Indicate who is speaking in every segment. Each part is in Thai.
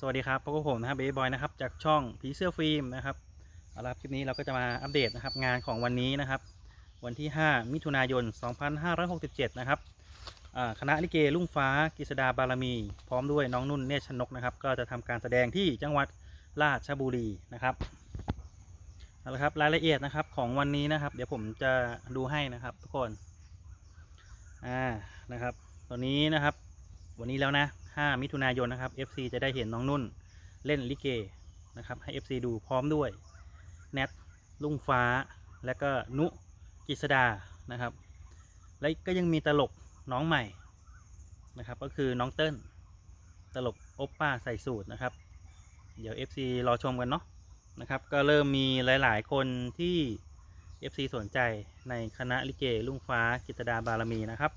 Speaker 1: สวัสดีครับพบกับผมนะครับเบย์บอยนะครับจากช่องผีเสื้อฟิล์มนะครับเอาละครับคลิปนี้เราก็จะมาอัปเดตนะครับงานของวันนี้นะครับ วันที่ 5 มิถุนายน 2567 นะครับคณะลิเกลุ่งฟ้ากฤษดาบารมี พร้อมด้วยน้องนุ่นเนตรชนกนะครับก็จะทำการแสดงที่จังหวัดราชบุรีนะครับเอาละครับรายละเอียดนะครับของวันนี้นะครับ เดี๋ยวผมจะดูให้นะครับทุกคนอ่านะครับ ตอนนี้นะครับ วันนี้แล้วนะ 5 มิถุนายนนะครับ FC จะได้เห็นน้องนุ่นเล่นลิเกนะครับให้ FC ดูพร้อมด้วยแนทลุงฟ้า และก็นุกิษดานะครับ และก็ยังมีตลกน้องใหม่นะครับ ก็คือน้องเติ้ลตลกโอปป้าใส่สูตรนะครับ เดี๋ยว FC รอชมกันเนาะนะครับ ก็เริ่มมีหลาย ๆ คนที่ FC สนใจในคณะลิเกลุงฟ้ากิตดาบารมีนะครับ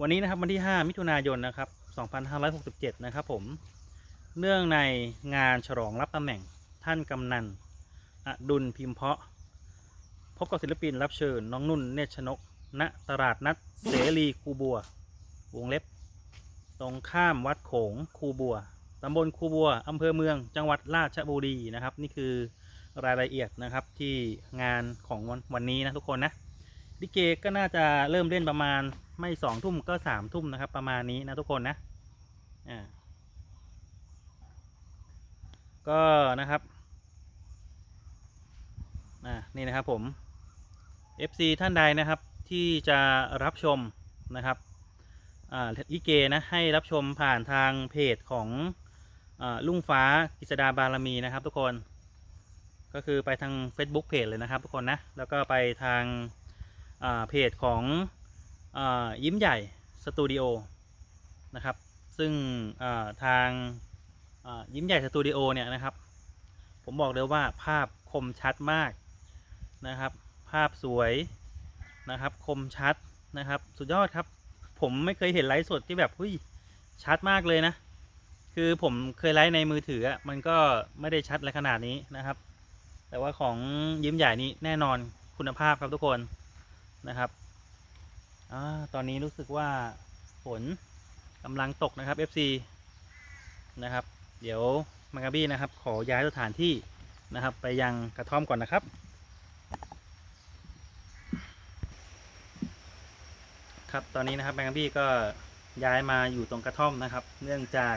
Speaker 1: วันนี้นะครับวันที่ 5 มิถุนายนนะครับ 2567 นะครับผม เนื่องในงานฉลองรับตำแหน่งท่านกำนันอดุลพิมเพาะ พบกับศิลปินรับเชิญน้องนุ่นเนชนก ณ ตลาดนัดเสรีคูบัว วงเล็บ ตรงข้ามวัดโขงคูบัวตำบลคูบัวอำเภอเมือง จังหวัดราชบุรีนะครับ นี่คือรายละเอียดนะครับที่งานของวันวันนี้นะทุกคนนะลิเกก็น่าจะเริ่มเล่นประมาณ ไม่สองทุ่มก็สามทุ่มนะครับ ประมาณนี้นะทุกคนนะอ่าก็นะครับอ่านี่นะครับผม FC ท่านใดนะครับที่จะรับชมนะครับอ่าลิเกนะให้รับชมผ่านทางเพจของอาลุงฟ้ากิษดาบารมีนะครับ ทุกคนก็คือไปทาง Facebook เพจเลยนะครับทุกคนนะ แล้วก็ไปทางอ่าเพจของ ยิ้มใหญ่สตูดิโอนะครับ ซึ่งทางยิ้มใหญ่สตูดิโอเนี่ยนะครับ ผมบอกเลยว่าภาพคมชัดมากนะครับ ภาพสวยนะครับคมชัดนะครับ สุดยอดครับ ผมไม่เคยเห็นไลฟ์สดที่แบบเฮ้ยชัดมากเลยนะ คือผมเคยไลฟ์ในมือถือมันก็ไม่ได้ชัดอะไรขนาดนี้นะครับ แต่ว่าของยิ้มใหญ่นี้แน่นอนคุณภาพครับทุกคนนะครับ อตอนนี้รู้สึกว่าฝนกำลังตกนะครับ FC นะครับ เดี๋ยวมังกาบี้นะครับ ขอย้ายสถานที่นะครับ ไปยังกระท่อมก่อนนะครับ ครับตอนนี้นะครับแมงกาบี้ก็ย้ายมาอยู่ตรงกระท่อมนะครับ เนื่องจาก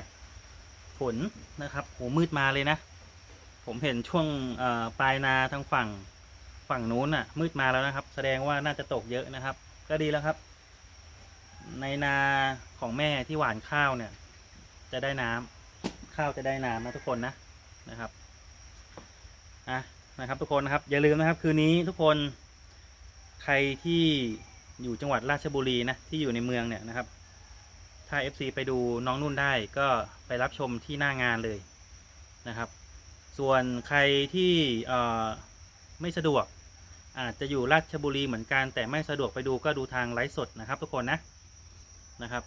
Speaker 1: ฝนนะครับโหมืดมาเลยนะ ผมเห็นช่วงปลายนาทางฝั่งฝั่งนู้นน่ะมืดมาแล้วนะครับ แสดงว่าน่าจะตกเยอะนะครับ ก็ดีแล้วครับ ในนาของแม่ที่หว่านข้าวเนี่ย จะได้น้ำข้าวจะได้น้ำนะทุกคนนะนะครับอะนะครับ ทุกคนนะครับ อย่าลืมนะครับ คืนนี้ทุกคนใครที่อยู่จังหวัดราชบุรีนะที่อยู่ในเมืองเนี่ยนะครับ ถ้า FC ไปดูน้องนุ่นได้ก็ไปรับชมที่หน้างานเลยนะครับ ส่วนใครที่เออไม่สะดวก อาจจะอยู่ราชบุรีเหมือนกัน แต่ไม่สะดวกไปดูก็ดูทางไลฟ์สดนะครับ ทุกคนนะนะครับ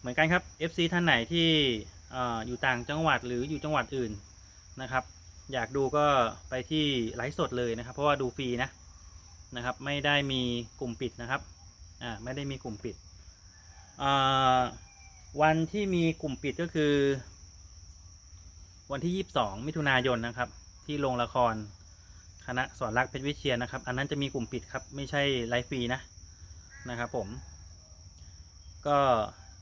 Speaker 1: เหมือนกันครับ FC ท่านไหนที่ออยู่ต่างจังหวัดหรืออยู่จังหวัดอื่นนะครับ อยากดูก็ไปที่ไลฟ์สดเลยนะครับ เพราะว่าดูฟรีนะนะครับ ไม่ได้มีกลุ่มปิดนะครับอ่าไม่ได้มีกลุ่มปิดวันที่มีกลุ่มปิดก็คือ วันที่ 22 มิถุนายนนะครับ ที่โรงละคร คณะสอนรักเพชรวิเชียนนะครับ อันนั้นจะมีกลุ่มปิดครับ ไม่ใช่ไลฟ์ฟรีนะนะครับผม ก็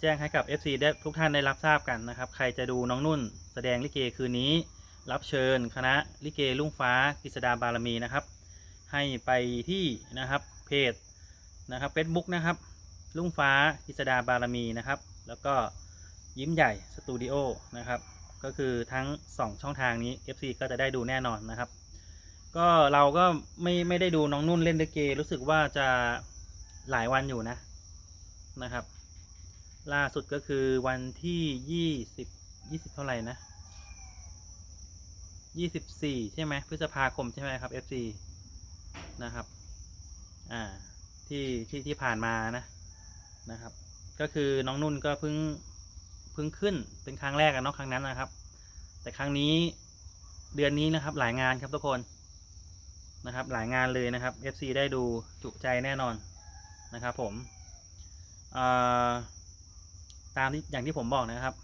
Speaker 1: แจ้งให้กับ FC ได้ทุกท่านได้รับทราบกันนะครับ ใครจะดูน้องนุ่น แสดงลิเกคืนนี้ รับเชิญ คณะลิเกลุ่งฟ้ากฤษดาบารมีนะครับ ให้ไปที่นะครับเพจนะครับ Facebook นะครับลุ่งฟ้ากฤษดาบารมีนะครับ แล้วก็ยิ้มใหญ่สตูดิโอนะครับ ก็คือทั้ง 2 ช่องทางนี้ FC ก็จะได้ดูแน่นอนนะครับ ก็เราก็ไม่ไม่ได้ดูน้องนุ่นเล่นลิเกรู้สึกว่าจะหลายวันอยู่นะนะครับ ล่าสุดก็คือวันที่ยี่สิบยี่สิบเท่าไหร่นะยี่สิบสี่ใช่ไหมพฤษภาคมใช่ไหมครับ FC นะครับอ่าที่ที่ที่ผ่านมานะนะครับ ก็คือน้องนุ่นก็เพิ่งเพิ่งขึ้นเป็นครั้งแรกอะเนาะครั้งนั้นนะครับ แต่ครั้งนี้เดือนนี้นะครับหลายงานครับทุกคน นะครับ หลายงานเลยนะครับ FC ได้ดูจุใจแน่นอนนะครับ ผมตามที่อย่างที่ผมบอกนะครับ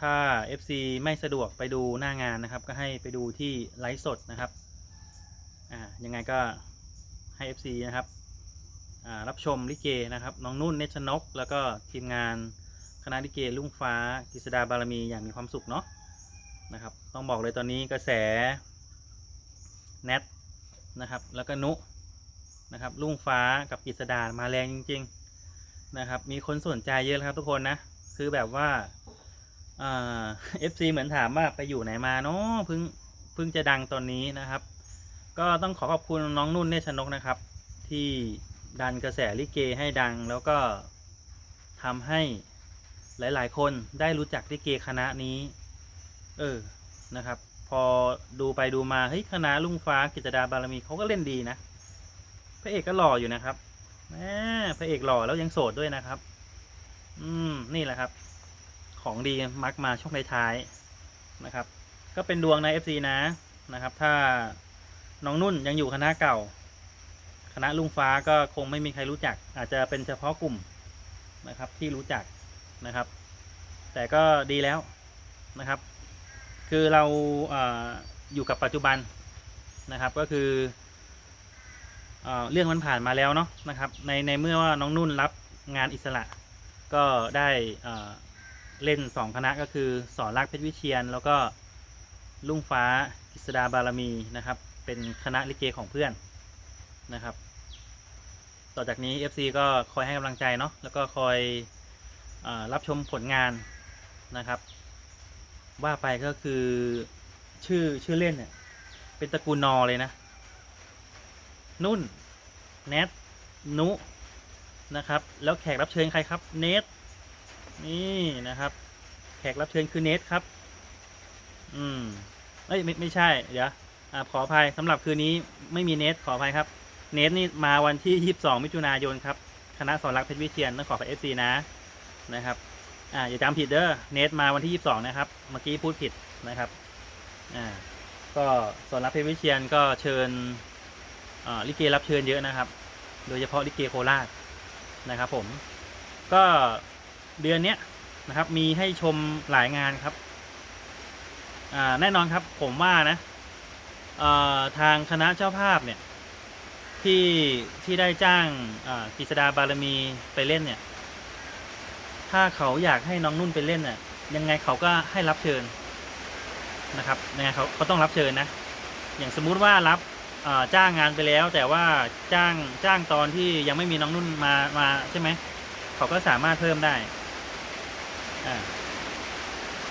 Speaker 1: ถ้า FC ไม่สะดวกไปดูหน้างานนะครับ ก็ให้ไปดูที่ไลฟ์สดนะครับอ่ายังไงก็ให้ FC นะครับรับชมลิเกนะครับ น้องนุ่นเนชนก แล้วก็ทีมงานคณะลิเกลุ่งฟ้ากฤษดาบารมีอย่างมีความสุขเนาะนะครับ ต้องบอกเลยตอนนี้กระแส แนทนะครับ แล้วก็นุนะครับลุ่งฟ้ากับกฤษดามาแรงจริง ๆ นะครับ มีคนสนใจเยอะครับ ทุกคนนะ คือแบบว่าเอ่า FC เหมือนถามว่าไปอยู่ไหนมาเนาะเพิ่งเพิ่งจะดังตอนนี้นะครับ ก็ต้องขอขอบคุณน้องนุ่นเนชนกนะครับ ที่ดันกระแสลิเกให้ดัง แล้วก็ทำให้หลาย ๆ คนได้รู้จักลิเกคณะนี้ เออนะครับ อดูไปดูมาเฮ้ยคณะลุงฟ้ากิจดาบารมีเขาก็เล่นดีนะพระเอกก็หล่ออยู่นะครับแหมพระเอกหล่อแล้วยังโสดด้วยนะครับ อืมนี่แหละครับ ของดีมักมาช่วงท้ายๆนะครับ ก็เป็นดวงใน FC นะนะครับ ถ้าน้องนุ่นยังอยู่คณะเก่า คณะลุงฟ้าก็คงไม่มีใครรู้จัก อาจจะเป็นเฉพาะกลุ่มนะครับที่รู้จักนะครับ แต่ก็ดีแล้วนะครับ คือเราเออยู่กับปัจจุบันนะครับก็คือเอเรื่องมันผ่านมาแล้วเนาะนะครับในในเมื่อว่าน้องนุ่นรับงานอิสระ ก็ได้เล่นสองคณะก็คือสอนรักเพชรวิเชียน แล้วก็ลุงฟ้ากฤษดาบารมีนะครับ เป็นคณะลิเกของเพื่อนนะครับ ต่อจากนี้ FC ก็คอยให้กำลังใจเนาะแล้วก็คอยอรับชมผลงานนะครับ ว่าไปก็คือชื่อชื่อเล่นเนี่ย เป็นตระกูลนอเลยนะ นุ่น แนท นุ นะครับ แล้วแขกรับเชิญใครครับ เนท นี่นะครับ แขกรับเชิญคือเนทครับ อืมเอ้ยไม่ไม่ใช่ เดี๋ยวอ่าขออภัยสำหรับคืนนี้ไม่มีเนทขออภัยครับ เนทนี่มาวันที่ 22 มิถุนายนครับ คณะสอนรักเพชรวิเชียนต้องขอไปเอฟซีนะนะครับ อ่าอย่าจำผิดเด้อเนทมาวันที่ 22 นะครับ เมื่อกี้พูดผิดนะครับอ่าก็สอนรักเพชรวิเชียนก็เชิญลิเกรับเชิญเยอะนะครับ โดยเฉพาะลิเกโคราชนะครับ ผมก็เดือนเนี้ยนะครับ มีให้ชมหลายงานครับแน่นอนครับผมว่านะทางคณะเจ้าภาพเนี่ยที่ที่ได้จ้างกฤษดาบารมีไปเล่นเนี่ย ถ้าเขาอยากให้น้องนุ่นไปเล่นน่ะ ยังไงเขาก็ให้รับเชิญนะครับยังไงเขาเขาต้องรับเชิญนะ อย่างสมมุติว่ารับจ้างงานไปแล้ว แต่ว่าจ้างจ้างตอนที่ยังไม่มีน้องนุ่นมามาใช่ไหมเขาก็สามารถเพิ่มได้อ่า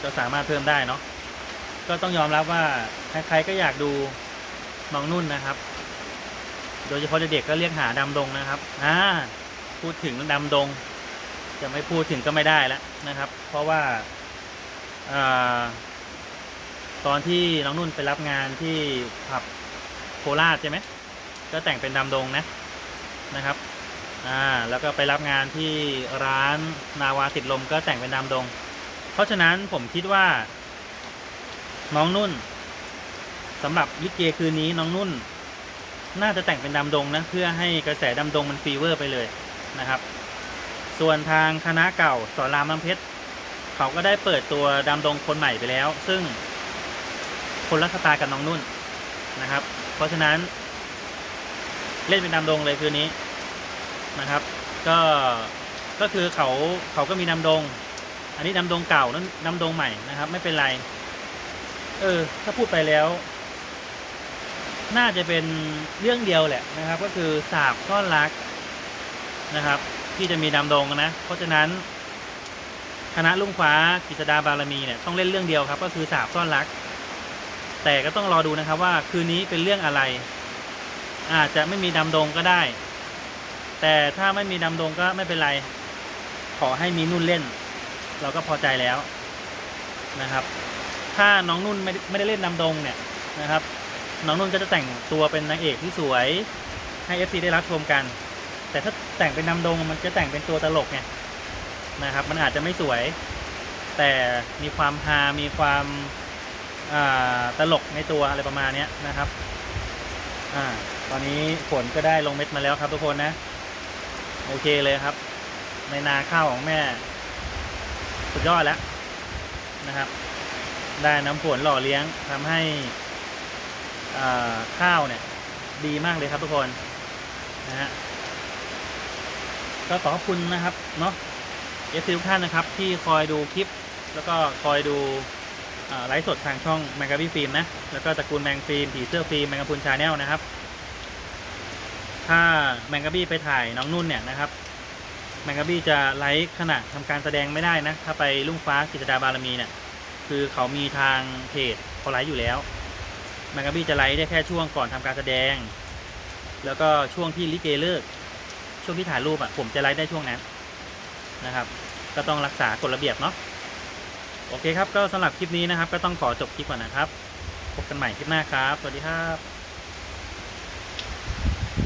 Speaker 1: ก็สามารถเพิ่มได้เนาะก็ต้องยอมรับว่าใครๆก็อยากดูน้องนุ่นนะครับ โดยเฉพาะเด็กๆก็เรียกหาดำดงนะครับอ่าพูดถึงดำดง จะไม่พูดถึงก็ไม่ได้แล้วนะครับ เพราะว่าอาตอนที่น้องนุ่นไปรับงานที่ผับโคราชใช่ไหมก็แต่งเป็นดำดงนะนะครับอ่าแล้วก็ไปรับงานที่ร้านนาวาติดลมก็แต่งเป็นดำดง เพราะฉะนั้นผมคิดว่า น้องนุ่นสำหรับลิเกคืนนี้น้องนุ่น น่าจะแต่งเป็นดำดงนะเพื่อให้กระแสดำดงมันฟีเวอร์ไปเลยนะครับ ส่วนทางคณะเก่าสอนรามน้ำเพชรเขาก็ได้เปิดตัวดำดงคนใหม่ไปแล้ว ซึ่งคนละสไตล์กับน้องนุ่นนะครับ เพราะฉะนั้น เล่นเป็นดำดงเลยคืนนี้นะครับ ก็ก็คือเขาเขาก็มีดำดง อันนี้ดำดงเก่านั้นดำดงใหม่นะครับ ไม่เป็นไร เออ ถ้าพูดไปแล้ว น่าจะเป็นเรื่องเดียวแหละนะครับ ก็คือสาบซ่อนรักนะครับ ที่จะมีดำดงนะ เพราะฉะนั้น คณะลุงฟ้ากิจดาบารมีเนี่ยต้องเล่นเรื่องเดียวครับ ก็คือสาบซ่อนรัก แต่ก็ต้องรอดูนะครับว่าคืนนี้เป็นเรื่องอะไร อาจจะไม่มีดำดงก็ได้ แต่ถ้าไม่มีดำดงก็ไม่เป็นไร ขอให้มีนุ่นเล่น เราก็พอใจแล้วนะครับ ถ้าน้องนุ่นไม่ได้ไม่ได้เล่นดำดงเนี่ยนะครับ น้องนุ่นก็จะแต่งตัวเป็นนางเอกที่สวยให้เอฟซีได้รับชมกัน แต่ถ้าแต่งเป็นดำดงมันจะแต่งเป็นตัวตลกไงนะครับ มันอาจจะไม่สวย แต่มีความฮา มีความาตลกในตัวอะไรประมาณนี้นะครับอ่าตอนนี้ฝนก็ได้ลงเม็ดมาแล้วครับทุกคนนะ โอเคเลยครับ ในนาข้าวของแม่ สุดยอดแล้วนะครับ ได้น้ำฝนหล่อเลี้ยงทำให้อ่าข้าวเนี่ย ดีมากเลยครับทุกคนนะฮะ ก็ขอบคุณนะครับเนาะเอฟซีทุกท่านนะครับ ที่คอยดูคลิป แล้วก็คอยดูไลฟ์สดทางช่องแมงกะบี้ฟิล์มนะ แล้วก็ตระกูลแมงฟิล์มผีเสื้อฟิล์มแมงกะพุนชาแนลนะครับ ถ้าแมงกะบี้ไปถ่ายน้องนุ่นเนี่ยนะครับ แมงกะบี้จะไลฟ์ขณะทำการแสดงไม่ได้นะ ถ้าไปลุ่งฟ้ากิจดาบารมีเนี่ย คือเขามีทางเพจเขาไลฟ์อยู่แล้ว แมงกะบี้จะไลฟ์ได้แค่ช่วงก่อนทำการแสดง แล้วก็ช่วงที่ลิเกเลิก ช่วงที่ถ่ายรูปอะผมจะไลฟ์ได้ช่วงนั้นนะครับ ก็ต้องรักษากฎระเบียบเนาะโอเคครับก็สำหรับคลิปนี้นะครับ ก็ต้องขอจบคลิปก่อนนะครับ พบกันใหม่คลิปหน้าครับ สวัสดีครับ